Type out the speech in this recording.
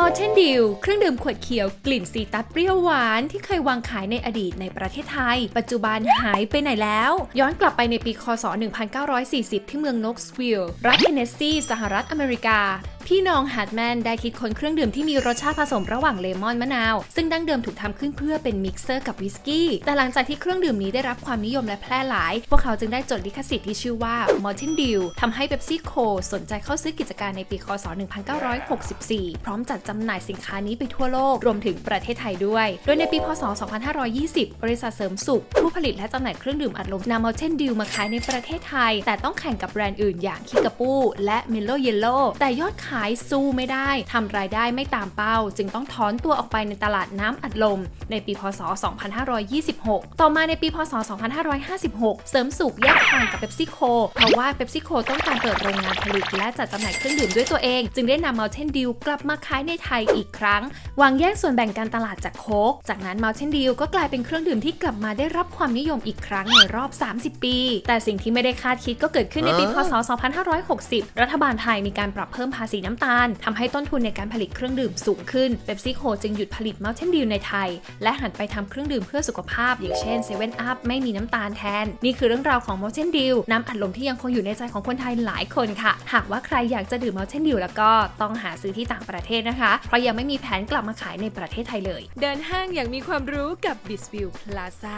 Mountain Dew เครื่องดื่มขวดเขียวกลิ่นซีตัสเปรี้ยวหวานที่เคยวางขายในอดีตในประเทศไทย ปัจจุบันหายไปไหนแล้ว ย้อนกลับไปในปีคศ 1940 ที่เมืองน็อกสวิลล์รัฐเทนเนสซี สหรัฐอเมริกา พี่น้องฮาร์ดแมนได้คิดค้นเครื่องดื่มที่มีรสชาติผสมระหว่างเลมอนมะนาว ซึ่งดั้งเดิมถูกทำขึ้นเพื่อเป็นมิกเซอร์กับวิสกี้ แต่หลังจากที่เครื่องดื่มนี้ได้รับความนิยมและแพร่หลาย พวกเขาจึงได้จดลิขสิทธิ์ที่ชื่อว่า Mountain Dew ทำให้เ e ปซี่โคสนใจเข้าซื้อกิจการในปีคศ 1964 พร้อมจัดจำหน่ายสินค้านี้ไปทั่วโลก รวมถึงประเทศไทยด้วย โดยในปีพศ 2520 บริษัทเสริมสุข ผู้ผลิตและจำหน่ายเครื่องดื่มอัดลมนำ Mountain Dew มาขายในประเทศไทย แต่ต้องแข่งกับแบรนด์อื่นอย่างคิกาปูและ Milo Yellow แต่ยอดขายายสู้ไม่ได้ทำรายได้ไม่ตามเป้า จึงต้องถอนตัวออกไปในตลาดน้ำอัดลม ในปีพศ 2526 ต่อมาในปีพศ 2556 เสริมสุขแยกทางกับเ e ปซี่โคเพราะว่าเ e ปซี่โคต้องการเปิดโรงงานผลิตและจัดจำหน่ายเครื่องดื่มด้วยตัวเอง จึงได้นำ Mountain Dew กลับมาขายในไทยอีกครั้งวางแย่งส่วนแบ่งการตลาดจากโค้กจากนั้น Mountain Dew ก็กลายเป็นเครื่องดื่มที่กลับมาได้รับความนิยมอีกครั้งในรอบ 30 ปี แต่สิ่งที่ไม่ได้คาดคิดก็เกิดขึ้นในปีพศ 2560 รัฐบาลไทยมีการปรับเพิ่มภาษีน้ำตาลทำให้ต้นทุนในการผลิตเครื่องดื่มสูงขึ้นเ e ปซี่โคจึงหยุดผลิต Mountain Dew ในไทย และหันไปทำเครื่องดื่มเพื่อสุขภาพ อย่างเช่น7 Up ไม่มีน้ำตาลแทน นี่คือเรื่องราวของ Mountain Dew น้ำอัดลมที่ยังคงอยู่ในใจของคนไทยหลายคนค่ะ หากว่าใครอยากจะดื่ม Mountain Dew แล้วก็ต้องหาซื้อที่ต่างประเทศนะคะ เพราะยังไม่มีแผนกลับมาขายในประเทศไทยเลย เดินห้างอย่างมีความรู้กับ b i s v i l l Plaza